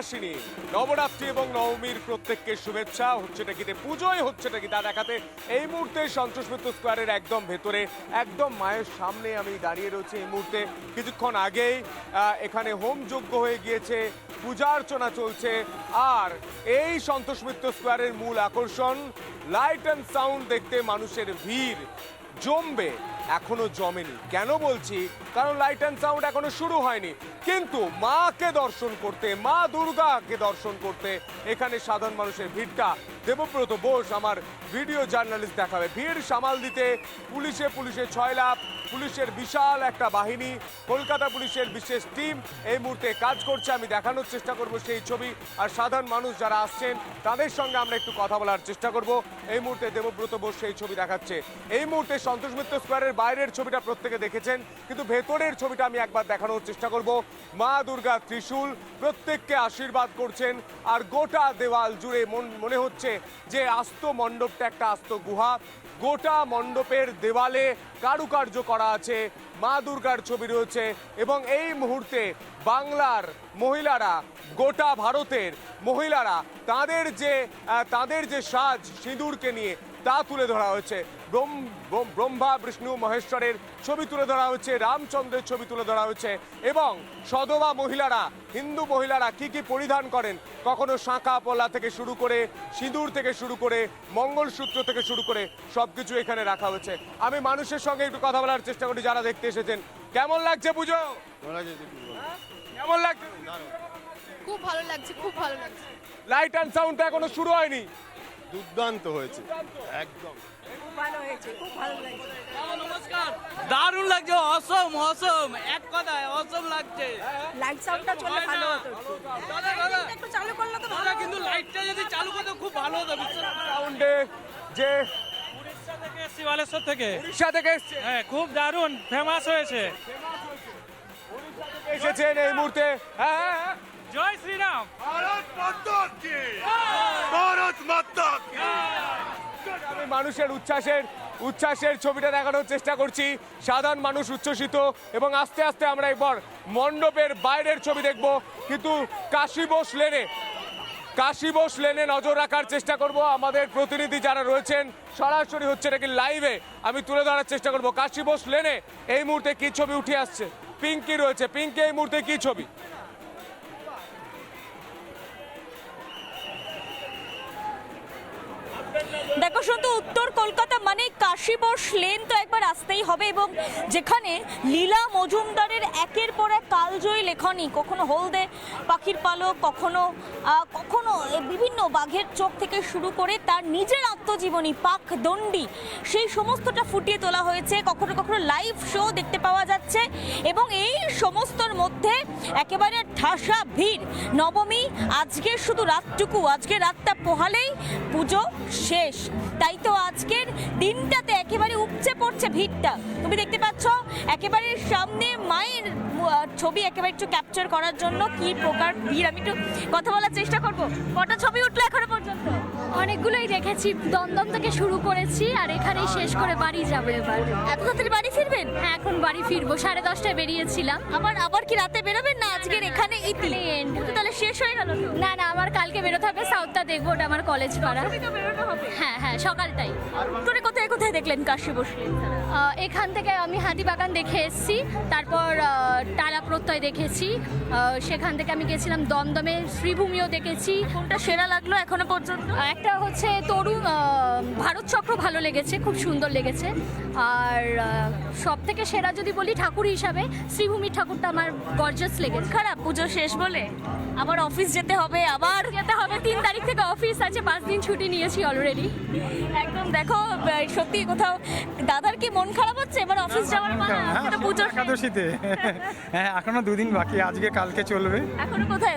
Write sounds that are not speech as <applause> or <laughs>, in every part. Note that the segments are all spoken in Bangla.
আসিনি। নবরাত্রি এবং নবমীর প্রত্যেককে শুভেচ্ছা। হচ্ছেটা কিতে পুজোয় হচ্ছেটা কি তা দেখাতে। এই মুহূর্তে সন্তোষ মিত্র স্কোয়ারের একদম ভেতরে, একদম মায়ের সামনে আমি দাঁড়িয়ে রয়েছি এই মুহূর্তে। কিছুক্ষণ আগেই এখানে হোম যজ্ঞ হয়ে গিয়েছে পূজা অর্চনা চলছে। আর এই সন্তোষ মিত্র স্কোয়ারের মূল আকর্ষণ লাইট অ্যান্ড সাউন্ড দেখতে মানুষের ভিড় জমবে। এখনও জমেনি। কেন বলছি? কারণ লাইট অ্যান্ড সাউন্ড এখনও শুরু হয়নি। কিন্তু মাকে দর্শন করতে, মা দুর্গাকে দর্শন করতে এখানে সাধারণ মানুষের ভিড়টা দেবব্রত বোস আমার ভিডিও জার্নালিস্ট দেখাবে। ভিড় সামাল দিতে পুলিশে পুলিশে ছয় লাখ পুলিশের বিশাল একটা বাহিনী, কলকাতা পুলিশের বিশেষ টিম এই মুহূর্তে কাজ করছে, আমি দেখানোর চেষ্টা করব সেই ছবি। আর সাধারণ মানুষ যারা আসছেন, তাদের সঙ্গে আমরা একটু কথা বলার চেষ্টা করব। এই মুহূর্তে দেবব্রত বোস সেই ছবি দেখাচ্ছে। এই মুহূর্তে সন্তোষ মিত্র স্কোয়ারের বাইরের ছবিটা প্রত্যেকে দেখেছেন, কিন্তু ভেতরের ছবিটা আমি একবার দেখানোর চেষ্টা করব। মা দুর্গা ত্রিশূল প্রত্যেককে আশীর্বাদ করছেন, আর গোটা দেওয়াল জুড়ে মনে হচ্ছে যে আস্ত মণ্ডপটা একটা আস্ত গুহা। গোটা মণ্ডপের দেওয়ালে কারুকার্য করা আছে, মা দুর্গার ছবি রয়েছে এবং এই মুহূর্তে বাংলার মহিলারা, গোটা ভারতের মহিলারা তাদের যে তাদের যে সাজ সিঁদুরকে নিয়ে তা তুলে ধরা হয়েছে। ব্রহ্ম- বিষ্ণু মহেশ্বরের ছবি তুলে ধরা হয়েছে রামচন্দ্রের ছবি তুলে ধরা হয়েছে এবং সধবা মহিলারা হিন্দু মহিলারা কি কি পরিধান করেন? কখনো শাঁখা পলা থেকে শুরু করে সিঁদুর থেকে শুরু করে মঙ্গলসূত্র থেকে শুরু করে সবকিছু এখানে রাখা হয়েছে। আমি মানুষের সঙ্গে একটু কথা বলার চেষ্টা করি যারা দেখতে এসেছেন। কেমন লাগছে পুজো? কেমন লাগছে? খুব ভালো লাগছে খুব ভালো লাগছে। লাইট অ্যান্ড সাউন্ডটা এখনও শুরু হয়নি। দুর্দান্ত হয়েছে। একদম। দারুণ লাগছে অসম অসম। এক কথায় অসম লাগছে। লাইট সাউন্ডটা চললে ভালো হতো দাদা দাদা। একটু চালু করলে তো দাদা কিন্তু লাইটটা যদি চালু করতে খুব ভালো হতো সাউন্ডে যে উড়িষ্যা থেকে এসছি বালেশ্বর থেকে। উড়িষ্যা থেকে এসছে। হ্যাঁ খুব দারুণ ফেমাস হয়েছে। এসেছেন এই মুহূর্তে। হ্যাঁ। জয় শ্রীরাম। আমি মানুষের উচ্ছ্বাসের উচ্ছ্বাসের ছবিটা দেখানোর চেষ্টা করছি। সাধারণ মানুষ উচ্ছ্বসিত এবং আস্তে আস্তে আমরা একবার মণ্ডপের বাইরের ছবি দেখব। কিন্তু কাশী বোস লেনে কাশী বোস লেনে নজর রাখার চেষ্টা করব। আমাদের প্রতিনিধি যারা রয়েছেন সরাসরি হচ্ছে নাকি লাইভে আমি তুলে ধরার চেষ্টা করব। কাশী বোস লেনে এই মুহূর্তে কি ছবি উঠে আসছে? পিঙ্কি রয়েছে। পিঙ্কি এই মুহূর্তে কি ছবি? দেখো শুধু উত্তর কলকাতা মানে কাশীবস লেন তো একবার আসতেই হবে এবং যেখানে লীলা মজুমদারের একের পর এক কালজয়ী লেখনী, কখনো হলদে পাখির পালক, কখনো কখনো বিভিন্ন বাঘের চোখ থেকে শুরু করে তার নিজের আত্মজীবনী, পাক দণ্ডি, সেই সমস্তটা ফুটিয়ে তোলা হয়েছে। কখনো কখনো লাইভ শো দেখতে পাওয়া যাচ্ছে এবং এই সমস্তর মধ্যে একেবারে ঠাসা ভিড়। নবমী আজকের শুধু রাতটুকু, আজকে রাতটা পোহালেই পুজো শেষ। তাই তো আজকের দিনটাতে একেবারে উপচে পড়ছে ভিড়টা। তুমি দেখতে পাচ্ছ, একেবারে সামনে মায়ের ছবি একেবারে একটু ক্যাপচার করার জন্য কি প্রকার ভিড়। আমি একটু কথা বলার চেষ্টা করব। কটা ছবি উঠল এখনও পর্যন্ত? অনেকগুলোই দেখেছি দমদম থেকে শুরু করেছি আর এখানেই শেষ করে বাড়ি যাব এবার। এত তাড়াতাড়ি বাড়ি ফিরবেন? হ্যাঁ এখন বাড়ি ফিরবো সাড়ে দশটায় বেরিয়েছিলাম। আবার আবার কি রাতে বেরোবেন না আজকের এখানে ইতি। পুজো তাহলে শেষ হয়ে গেল না না আমার কালকে বেরোতে হবে সাউথটা দেখব ওটা আমার কলেজ পাড়া। হ্যাঁ হ্যাঁ সকালটাই। তোরে কোথায় কোথায় দেখলেন কাশি বসে এখান থেকে আমি হাতিবাগান দেখে এসেছি তারপর টালা প্রত্যয় দেখেছি সেখান থেকে আমি গেছিলাম দমদমে শ্রীভূমিও দেখেছি। কোনটা সেরা লাগল এখনও পর্যন্ত? আহ, একটা হচ্ছে তরুণ ভারত চক্র ভালো লেগেছে খুব সুন্দর লেগেছে। আর সব থেকে সেরা যদি বলি ঠাকুর হিসাবে শ্রীভূমি ঠাকুরটা আমার গর্জাস লেগেছে। খারাপ পুজো শেষ বলে আবার অফিস যেতে হবে আবার যেতে হবে তিন তারিখ থেকে অফিস আছে পাঁচ দিন ছুটি নিয়েছি অলরেডি একদম দেখো সত্যি কোথাও দাদার কি মন খারাপ হচ্ছে? এবার অফিস যাওয়ার তো পুজো একাদশীতে। <laughs> হ্যাঁ এখনও দুদিন বাকি আজকে কালকে চলবে। এখনও কোথায়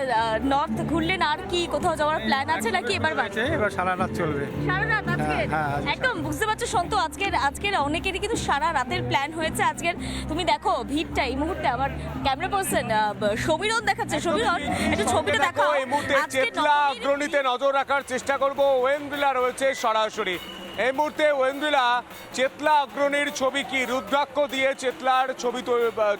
নর্থ ঘুরলেন আর কি কোথাও যাওয়ার প্ল্যান আছে নাকি এবার বাকি? এবার সারা রাত চলবে। সারা রাত আজকে? হ্যাঁ, হ্যাঁ, আজকে। একদম বুঝতে পারছ সন্তু আজকের আজকের অনেকেরই কিন্তু সারা রাতের প্ল্যান হয়েছে। আজকের। তুমি দেখো ভিড়টা এই মুহূর্তে আমার ক্যামেরা পার্সন সমীরন দেখাচ্ছে। সমীরন একটু ছবিটা দেখো এই মুহূর্তে চেতলা অগ্রণীতে নজর রাখার চেষ্টা করব। ওয়েন্দ্রিলা রয়েছে সরাসরি। এই মুহূর্তে ওয়েন্দ্রিলা চেতলা অগ্রণীর ছবি কি রুদ্রাক্ষ দিয়ে চেতলার ছবি তো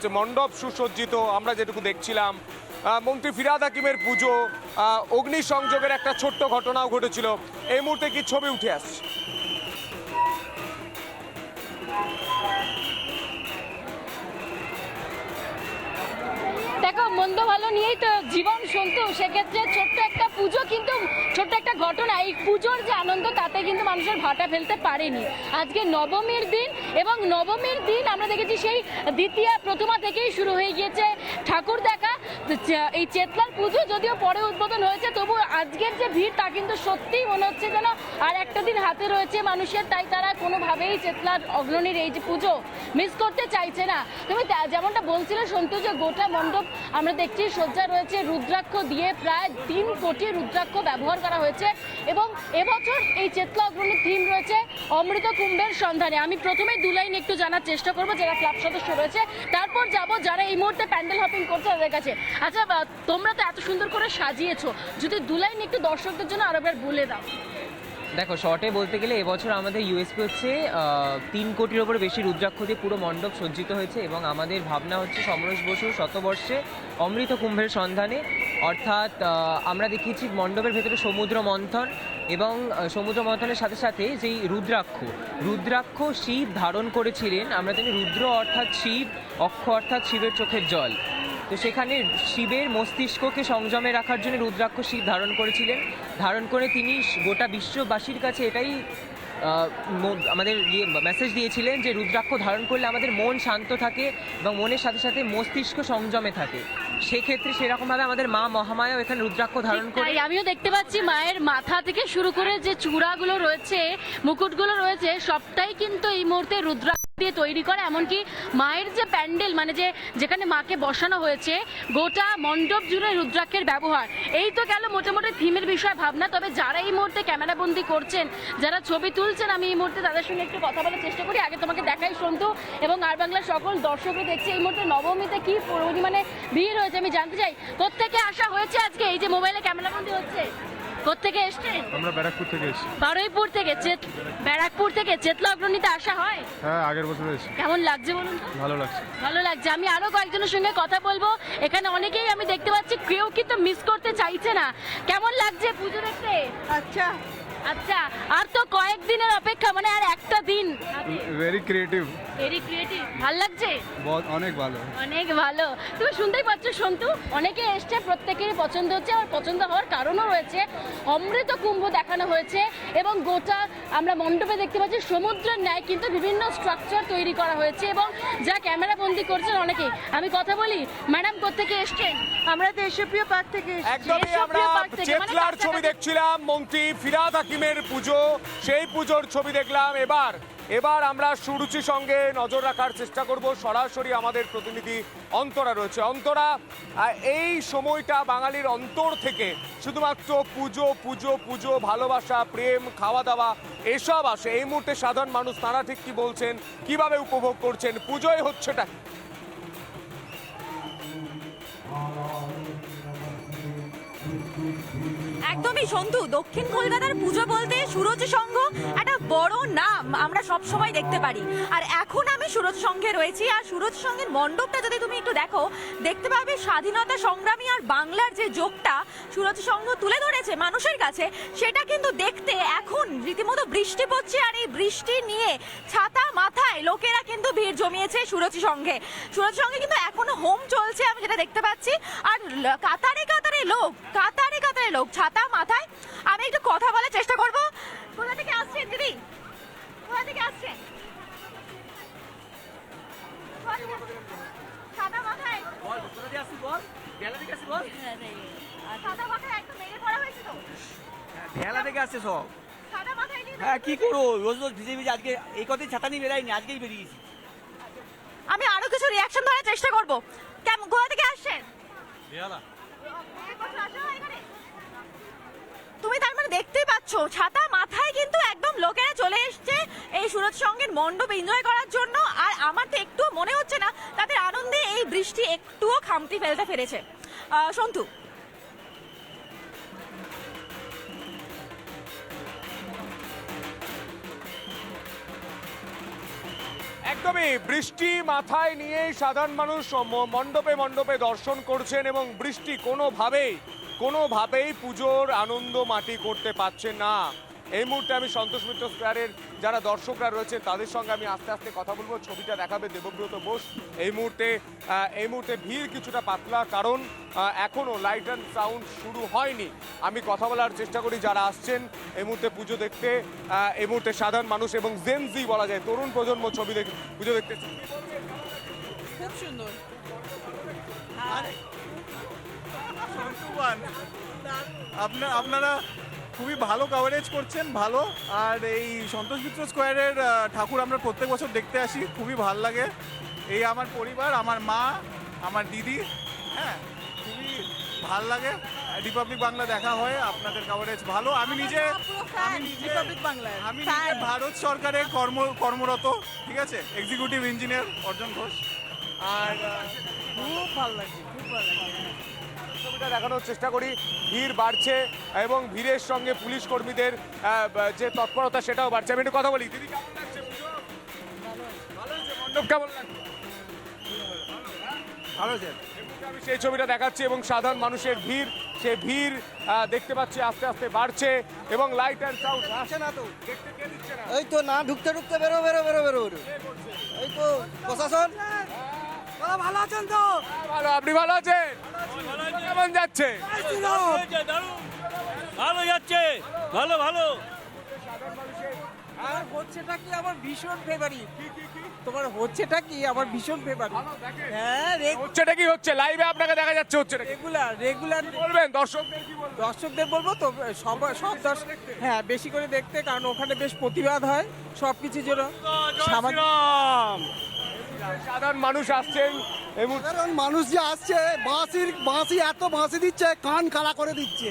যে মণ্ডপ সুসজ্জিত আমরা যেটুকু দেখছিলাম। আহ, মন্ত্রী ফিরাদ হাকিমের পুজো আহ, অগ্নিসংযোগের একটা ছোট্ট ঘটনাও ঘটেছিল। এই মুহূর্তে কি ছবি উঠে আসছে? দেখো, মন্দ ভালো নিয়েই তো জীবন শুনতো। সেক্ষেত্রে ছোট্ট একটা পুজো কিন্তু, ছোট্ট একটা ঘটনা। এই পুজোর যে আনন্দ, তাতে কিন্তু মানুষের ভাটা ফেলতে পারেনি। আজকে নবমীর দিন এবং নবমীর দিন আমরা দেখেছি সেই দ্বিতীয় প্রথমা থেকেই শুরু হয়ে গিয়েছে ঠাকুর দেখা। এই চেতলার পুজো যদিও পরে উদ্বোধন হয়েছে তবু আজকের যে ভিড় তা কিন্তু সত্যিই মনে হচ্ছে যেন আর একটা দিন হাতে রয়েছে মানুষের, তাই তারা কোনোভাবেই চেতলার অগ্রণীর এই যে পুজো মিস করতে চাইছে না। তুমি যেমনটা বলছিলে সন্তু যে গোটা মণ্ডপ আমরা দেখছি সজ্জা রয়েছে রুদ্রাক্ষ দিয়ে প্রায় তিন কোটি রুদ্রাক্ষ ব্যবহার করা হয়েছে এবং এবছর এই চেতলা অগ্রণীর থিম রয়েছে অমৃত কুম্ভের সন্ধানে। আমি প্রথমে দু লাইন একটু জানার চেষ্টা করব, যারা ক্লাব সদস্য রয়েছে। তারপর যাব যারা এই মুহূর্তে প্যান্ডেল হপিং করছে তাদের কাছে। আচ্ছা তোমরা তো এত সুন্দর করে সাজিয়েছো। যদি দু লাইন একটু দর্শকদের জন্য আরও একবার বলে দাও। দেখো, শর্টে বলতে গেলে এবছর আমাদের ইউএসপি হচ্ছে তিন কোটির ওপর বেশি রুদ্রাক্ষ দিয়ে পুরো মণ্ডপ সজ্জিত হয়েছে এবং আমাদের ভাবনা হচ্ছে সমরেশ বসু শতবর্ষে অমৃত কুম্ভের সন্ধানে। অর্থাৎ আমরা দেখিয়েছি মণ্ডপের ভেতরে সমুদ্র মন্থন এবং সমুদ্র মন্থনের সাথে সাথে যেই রুদ্রাক্ষ। রুদ্রাক্ষ শিব ধারণ করেছিলেন, আমরা জানি রুদ্র অর্থাৎ শিব, অক্ষ অর্থাৎ শিবের চোখের জল। তো সেখানে শিবের মস্তিষ্ককে সংযমে রাখার জন্য রুদ্রাক্ষ শিব ধারণ করেছিলেন। ধারণ করে তিনি গোটা বিশ্ববাসীর কাছে এটাই আমাদের ইয়ে মেসেজ দিয়েছিলেন যে রুদ্রাক্ষ ধারণ করলে আমাদের মন শান্ত থাকে এবং মনের সাথে সাথে মস্তিষ্ক সংযমে থাকে। সেক্ষেত্রে সেরকমভাবে আমাদের মা মহামায়াও এখানে রুদ্রাক্ষ ধারণ করে। আমিও দেখতে পাচ্ছি মায়ের মাথা থেকে শুরু করে যে চূড়াগুলো রয়েছে মুকুটগুলো রয়েছে সবটাই কিন্তু এই মুহূর্তে রুদ্রাক্ষ দিয়ে তৈরি করা, এমনকি মায়ের যে প্যান্ডেল মানে যে যেখানে মাকে বসানো হয়েছে, গোটা মণ্ডপ জুড়ে রুদ্রাক্ষের ব্যবহার। এই তো গেল মোটামুটি থিমের বিষয়, ভাবনা। তবে যারা এই মুহূর্তে ক্যামেরাবন্দি করছেন, যারা ছবি তুলছেন, আমি এই মুহূর্তে তাদের সঙ্গে একটু কথা বলার চেষ্টা করি। আগে তোমাকে দেখাই সন্তু এবং আর বাংলার সকল দর্শকরা দেখছে, এই মুহূর্তে নবমীতে কি পরিমাণে ভিড় হয়েছে আমি জানতে চাই। কোত্থেকে আসা হয়েছে আজকে? এই যে মোবাইলে ক্যামেরাবন্দি হচ্ছে। কোত্থেকে এসছেন আমরা ব্যারাকপুর থেকে এসেছি। বারুইপুর থেকে চেত ব্যারাকপুর থেকে চেতলা অগ্রণীতে আসা হয়? হ্যাঁ আগের বছর এসেছি। কেমন লাগছে বলুন তো? ভালো লাগছে। ভালো লাগছে। আমি আরও কয়েকজনের সঙ্গে কথা বলব। এখানে অনেকেই আমি দেখতে পাচ্ছি কেউ কিন্তু মিস করতে চাইছে না। কেমন লাগছে পুজো দেখতে? আচ্ছা। আচ্ছা আর তো কয়েকদিনের অপেক্ষা মানে আর একটা দিন। ভেরি ক্রিয়েটিভ ভেরি ক্রিয়েটিভ ভালো লাগছে? অনেক ভালো। অনেক ভালো। তুমি শুনতেই পাচ্ছ সন্তু অনেকে এসছে প্রত্যেকেরই পছন্দ হচ্ছে আর পছন্দ হওয়ার কারণও রয়েছে। অমৃত কুম্ভ দেখানো হয়েছে এবং গোটা আমরা মণ্ডপে দেখতে পাচ্ছি সমুদ্রের ন্যায় কিন্তু বিভিন্ন স্ট্রাকচার তৈরি করা হয়েছে এবং যা ক্যামেরা বন্দি করছেন অনেকেই। আমি কথা বলি ম্যাডাম কোথেকে এসছেন? আমরা দেশপ্রিয় পার্ক থেকে। একদমই আমরা দেশপ্রিয় পার্ক থেকে, মানে চেতলার ছবি দেখছিলাম মন্ত্রী ফিরাদ হাকিমের পুজো সেই পুজোর ছবি দেখলাম। এবার এবার আমরা সুরুচি সঙ্গে নজর রাখার চেষ্টা করব। সরাসরি আমাদের প্রতিনিধি অন্তরা রয়েছে। অন্তরা এই সময়টা বাঙালির অন্তর থেকে শুধুমাত্র পুজো পুজো পুজো, ভালোবাসা, প্রেম খাওয়া দাওয়া এসব আসে। এই মুহূর্তে সাধারণ মানুষ তারা ঠিক কি বলছেন, কীভাবে উপভোগ করছেন, পুজোয় হচ্ছেটা একদমই সন্ধু দক্ষিণ কলকাতার পুজো বলতে সুরজ সংঘ একটা বড় নাম আমরা সব সময় দেখতে পারি। আর এখন আমি সুরজ সংঘে রয়েছি, আর সুরজ সংঘের মণ্ডপটা যদি তুমি একটু দেখো, দেখতে পাবে স্বাধীনতা সংগ্রামী আর বাংলার যে যোগটা সুরজ সংঘ তুলে ধরেছে মানুষের কাছে, সেটা কিন্তু দেখতে এখন রীতিমতো বৃষ্টি পড়ছে, আর এই বৃষ্টি নিয়ে ছাতা মাথায় লোকেরা কিন্তু ভিড় জমিয়েছে সুরজ সংঘে। সুরজ সংঘে কিন্তু এখনও হোম চলছে, আমি যেটা দেখতে পাচ্ছি। আর কাতারে কাতারে লোক, কাতারে কাতারে লোক, ছাতা মাথায়। আমি একটু কথা বলার চেষ্টা করব। কোথা থেকে আসছেন দিদি? কোথা থেকে আসছেন? ছাতা মাথায়। ছাতা মাথায় একদম মেরে পড়া হয়েছে তো। ভেলা থেকে আসছে সব। হ্যাঁ কি করব? রোজ রোজ ভিজে ভিজে আজকে এই কথাই ছাতা নিয়ে বেরাইনি আজকেই বেরিয়েছি আমি আরও কিছু রিয়াকশন ধরার চেষ্টা করব। কেমন কোথা থেকে আসছেন? তুমি তার মানে দেখতেই পাচ্ছ, ছাতা মাথায় কিন্তু একদম লোকেরা চলে এসছে এই সুরজ সঙ্গের মণ্ডপ এনজয় করার জন্য। আর আমার তো একটু মনে হচ্ছে না, তাদের আনন্দে এই বৃষ্টি একটুও খামতি ফেলতে পেরেছে সন্তু। একদমই বৃষ্টি মাথায় নিয়ে সাধারণ মানুষ মণ্ডপে মণ্ডপে দর্শন করছেন এবং বৃষ্টি কোনোভাবেই কোনোভাবেই পুজোর আনন্দ মাটি করতে পারছে না। এই মুহূর্তে আমি সন্তোষ মিত্র স্কোয়ারের যারা দর্শকরা রয়েছে তাদের সঙ্গে আমি আস্তে আস্তে কথা বলব। ছবিটা দেখাবে দেবব্রত বোস। এই মুহূর্তে এই মুহূর্তে ভিড় কিছুটা পাতলা কারণ আহ, এখনও লাইট অ্যান্ড সাউন্ড শুরু হয়নি। আমি কথা বলার চেষ্টা করি যারা আসছেন এই মুহূর্তে পুজো দেখতে। এই মুহূর্তে সাধারণ মানুষ এবং জেনজি বলা যায় তরুণ প্রজন্ম ছবি দেখ পুজো দেখতে। খুব সুন্দর আপনার আপনারা খুবই ভালো কভারেজ করছেন ভালো আর এই সন্তোষ মিত্র স্কোয়ারের ঠাকুর আমরা প্রত্যেক বছর দেখতে আসি খুবই ভালো লাগে এই আমার পরিবার আমার মা আমার দিদি হ্যাঁ খুবই ভালো লাগে রিপাবলিক বাংলা দেখা হয় আপনাদের কভারেজ ভালো আমি নিজে আমি নিজে আমি নিজে ভারত সরকারের কর্ম কর্মরত ঠিক আছে এক্সিকিউটিভ ইঞ্জিনিয়ার অর্জন ঘোষ আর খুব ভালো লাগছে খুব ভালো লাগছে। ছবিটা দেখানোর চেষ্টা করি ভিড় বাড়ছে এবং ভিড়ের সঙ্গে পুলিশ কর্মীদের যে তৎপরতা সেটাও বাড়ছে। আমি একটু কথা বলি দিদি কেমন লাগছে? ভালো মণ্ডপ কেমন লাগছে? ভালো আছে আমি সেই ছবিটা দেখাচ্ছি এবং সাধারণ মানুষের ভিড় সে ভিড় দেখতে পাচ্ছি আস্তে আস্তে বাড়ছে এবং লাইট অ্যান্ড সাউন্ড আসে না তো? এই তো না ঢুকতে ঢুকতে বেরো বেরো বেরো বেরো। বেরো এই তো প্রশাসন। ভালো আছেন তো? ভালো আপনি ভালো আছেন? কেমন যাচ্ছে? ভালো যাচ্ছে ভালো ভালো। আর হচ্ছেটা কি আমার ভীষণ ফেভারিট তোমার হচ্ছেটা কি আমার ভীষণ ফেভারিট হ্যাঁ হচ্ছেটা কি হচ্ছে? লাইভে আপনাকে দেখা যাচ্ছে হচ্ছেটা কি? রেগুলার রেগুলার বলবেন? দর্শকদের কি বলবেন? দর্শকদের বলব তো সব সব দর্শক হ্যাঁ বেশি করে দেখতে কারণ ওখানে বেশ প্রতিবাদ হয় সব কিছুর জন্য সামাজিক সাধারণ মানুষ আসছেন এই সাধারণ মানুষ যে আসছে বাঁশির বাঁশি এত বাঁশি দিচ্ছে কান কালা করে দিচ্ছে।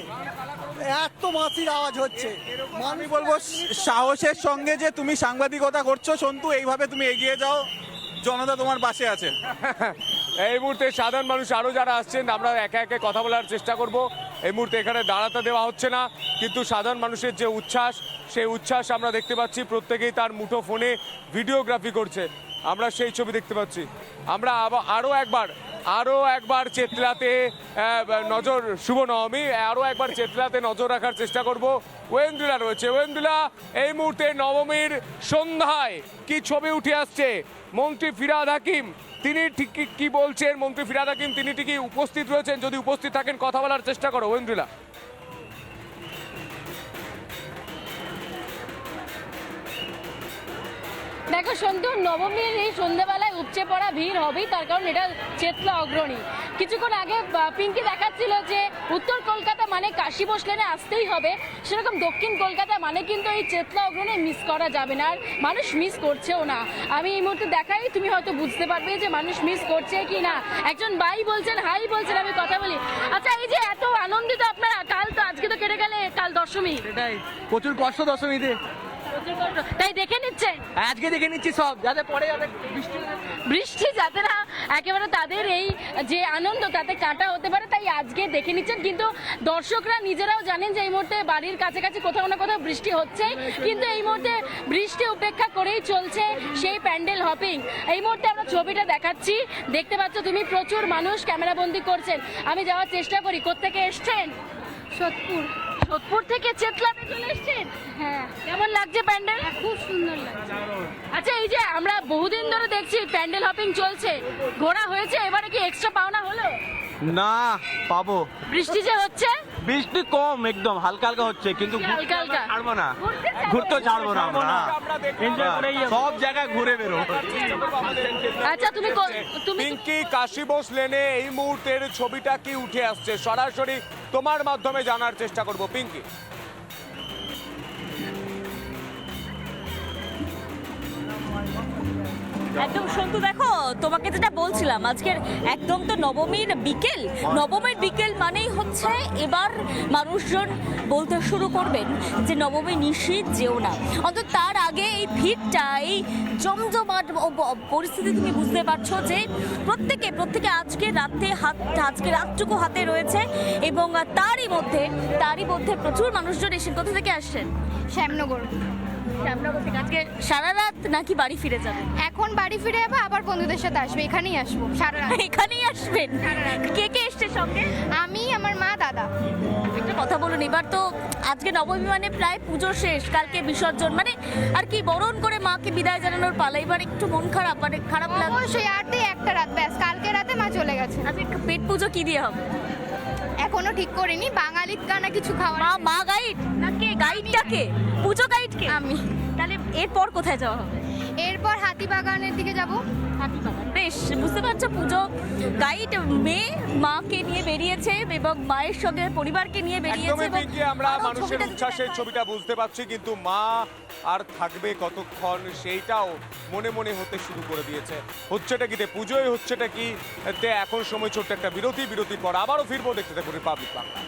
এত বাঁশির আওয়াজ হচ্ছে। আমি বলব সাহসের সঙ্গে যে তুমি সাংবাদিকতা করছ সন্তু এইভাবে তুমি এগিয়ে যাও। জনতা তোমার পাশে আছে। এই মুহূর্তে সাধারণ মানুষ আরও যারা আসছেন আমরা একে একে কথা বলার চেষ্টা করব। এই মুহূর্তে এখানে দাঁড়াতে দেওয়া হচ্ছে না কিন্তু সাধারণ মানুষের যে উচ্ছ্বাস সেই উচ্ছ্বাস আমরা দেখতে পাচ্ছি। প্রত্যেকেই তার মুঠো ফোনে ভিডিওগ্রাফি করছে। আমরা সেই ছবি দেখতে পাচ্ছি। আমরা আরও একবার আরও একবার চেতলাতে নজর শুভ নবমী আরও একবার চেতলাতে নজর রাখার চেষ্টা করব। ওয়েন্দ্রিলা রয়েছে। ওয়েন্দ্রিলা এই মুহূর্তে নবমীর সন্ধ্যায় কি ছবি উঠে আসছে? মন্ত্রী ফিরাদ হাকিম, তিনি ঠিক কি- বলছেন? মন্ত্রী ফিরাদ হাকিম, তিনি ঠিকই উপস্থিত রয়েছেন। যদি উপস্থিত থাকেন, কথা বলার চেষ্টা করো। ওয়েন্দ্রিলা দেখো সন্তু, নবমীর এই সন্ধ্যাবেলায় উপচে পড়া ভিড় হবেই, তার কারণ এটা চেতলা অগ্রণী। কিছুক্ষণ আগে পিঙ্কি দেখাচ্ছিল যে উত্তর কলকাতা মানে কাশী বসলেনে আসতেই হবে। সেরকম দক্ষিণ কলকাতা মানে কিন্তু এই চেতলা অগ্রণী মিস করা যাবে না, আর মানুষ মিস করছেও না। আমি এই মুহূর্তে দেখাই, তুমি হয়তো বুঝতে পারবে যে মানুষ মিস করছে কি না। একজন বাই বলছেন, হাই, বলছেন, আমি কথা বলি। আচ্ছা এই যে এত আনন্দিত আপনারা, কাল তো আজকে তো কেটে গেলে, কাল দশমী। প্রচুর কষ্ট দশমীতে। তাই দেখে নিচ্ছেন? আজকে দেখে নিচ্ছি সব যাতে পরে যাতে বৃষ্টি বৃষ্টি যাতে না একেবারে তাদের এই যে আনন্দ তাতে কাটা হতে পারে তাই আজকে দেখে নিচ্ছেন। কিন্তু দর্শকরা নিজেরাও জানেন যে এই মুহূর্তে বাড়ির কাছাকাছি কোথাও না কোথাও বৃষ্টি হচ্ছে। কিন্তু এই মুহূর্তে বৃষ্টি উপেক্ষা করেই চলছে সেই প্যান্ডেল হপিং। এই মুহূর্তে আমরা ছবিটা দেখাচ্ছি। দেখতে পাচ্ছ তুমি প্রচুর মানুষ ক্যামেরা ক্যামেরাবন্দি করছেন। আমি যাওয়ার চেষ্টা করি। কোত্থেকে এসছেন? সোদপুর। সোদপুর থেকে চেতলাতে চলে এসছেন? হ্যাঁ। কেমন লাগছে প্যান্ডেল? খুব সুন্দর লাগছে। আচ্ছা এই যে আমরা বহুদিন ধরে দেখছি প্যান্ডেল হপিং চলছে। ঘোরা হয়েছে এবারে কি এক্সট্রা পাওনা হলো? না পাবো। বৃষ্টি যে হচ্ছে? বৃষ্টি কম একদম হালকা হালকা হচ্ছে কিন্তু হালকা হালকা? ছাড়বো না। ঘুরতে ছাড়বো? না আমরা। সব জায়গায় ঘুরে বেরো আচ্ছা তুমি কো- তুমি পিঙ্কি কাশী বোস লেনে এই মুহূর্তের ছবিটা কি উঠে আসছে? সরাসরি তোমার মাধ্যমে জানার চেষ্টা করব পিঙ্কি। একদম সন্তু দেখো, তোমাকে যেটা বলছিলাম, আজকের একদম তো নবমীর বিকেল। নবমীর বিকেল মানেই হচ্ছে এবার মানুষজন বলতে শুরু করবেন যে নবমী নিশ্চিত যেও না। অন্তত তার আগে এই ভিড়টা, এই জমজমাট পরিস্থিতি তুমি বুঝতে পারছ যে প্রত্যেকে প্রত্যেকে আজকে রাতে হাত, আজকে রাতটুকু হাতে রয়েছে এবং তারই মধ্যে তারই মধ্যে প্রচুর মানুষজন এসে কোথা থেকে আসছেন? শ্যামনগর। শ্যামনগর থেকে। আজকে সারা রাত নাকি বাড়ি ফিরে যাবেন এখন বাড়ি ফিরে যাব আবার বন্ধুদের সাথে আসব এখানেই আসব সারা রাত। এখানেই আসবেন কে কে এসছে সঙ্গে? আমি আমার মা দাদা। একটা কথা বলুন এবার তো আজকে নবমী মানে প্রায় পুজো শেষ কালকে বিসর্জন মানে আর কি বরণ করে মাকে বিদায় জানানোর পালা এবার একটু মন খারাপ মানে খারাপ লাগছে। অবশ্যই আর একটা রাত ব্যাস কালকে রাতে মা চলে গেছে। আজকে পেট পুজো কি দিয়ে হবে? এখনও ঠিক করিনি। বাঙালির কানা কিছু খাওয়া মা মা গাইড না কে গাইডটা কে? পুজো গাইড কে? আমি। তাহলে এরপর কোথায় যাওয়া হবে? এরপর হাতিবাগানের দিকে যাব। বেশ বুঝতে পারছ পুজো গাইড মেয়ে মাকে নিয়ে বেরিয়েছে এবং মায়ের সঙ্গে পরিবারকে নিয়ে বেরিয়েছে একদমই এবং আমরা মানুষের উচ্ছ্বাসের ছবিটা বুঝতে পারছি কিন্তু মা আর থাকবে কতক্ষণ সেইটাও মনে মনে হতে শুরু করে দিয়েছে। হচ্ছেটা কি তে পুজোয় হচ্ছেটা কি তে এখন সময় ছোট্ট একটা বিরতি বিরতির পর আবারও ফিরবো দেখতে থাকুন রিপাবলিক বাংলা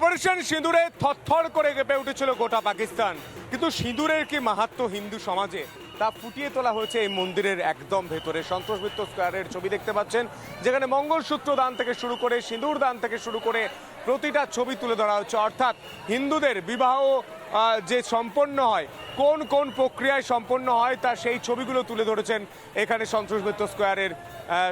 অপারেশন সিঁদুরে থরথর করে কেঁপে উঠেছিল গোটা পাকিস্তান। কিন্তু সিঁদুরের কি মাহাত্ম হিন্দু সমাজে? তা ফুটিয়ে তোলা হয়েছে এই মন্দিরের একদম ভেতরে। সন্তোষ মিত্র স্কোয়ারের ছবি দেখতে পাচ্ছেন, যেখানে মঙ্গলসূত্র দান থেকে শুরু করে, সিঁদুর দান থেকে শুরু করে প্রতিটা ছবি তুলে ধরা হচ্ছে। অর্থাৎ হিন্দুদের বিবাহ যে সম্পন্ন হয়, কোন কোন প্রক্রিয়ায় সম্পন্ন হয়, তা সেই ছবিগুলো তুলে ধরেছেন এখানে সন্তোষ স্কোয়ারের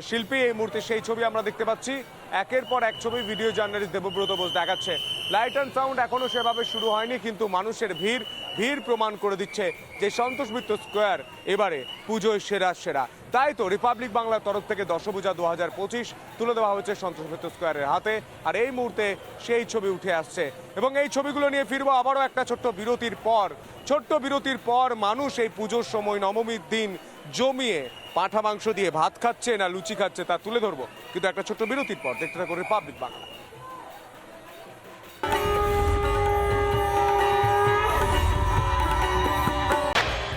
শিল্পী। এই মুহূর্তে সেই ছবি আমরা দেখতে পাচ্ছি। একের পর এক ছবি ভিডিও জার্নালিস্ট দেবব্রত বোস দেখাচ্ছে। লাইট অ্যান্ড সাউন্ড এখনও সেভাবে শুরু হয়নি, কিন্তু মানুষের ভিড় ভিড় প্রমাণ করে দিচ্ছে যে সন্তোষ মিত্র স্কোয়ার এবারে পুজোয় সেরা সেরা। তাই তো রিপাবলিক বাংলার তরফ থেকে দশপূজা দু হাজার পঁচিশ তুলে দেওয়া হয়েছে সন্তোষ মিত্র স্কোয়ারের হাতে, আর এই মুহূর্তে সেই ছবি উঠে আসছে। এবং এই ছবিগুলো নিয়ে ফিরবো আবারও একটা ছোট্ট বিরতির পর। ছোট্ট বিরতির পর মানুষ এই পুজোর সময় নবমীর দিন জমিয়ে পাঁঠা মাংস দিয়ে ভাত খাচ্ছে না লুচি খাচ্ছে তা তুলে ধরবো। কিন্তু একটা ছোট্ট বিরতির পর দেখতে থাকো রিপাবলিক বাংলা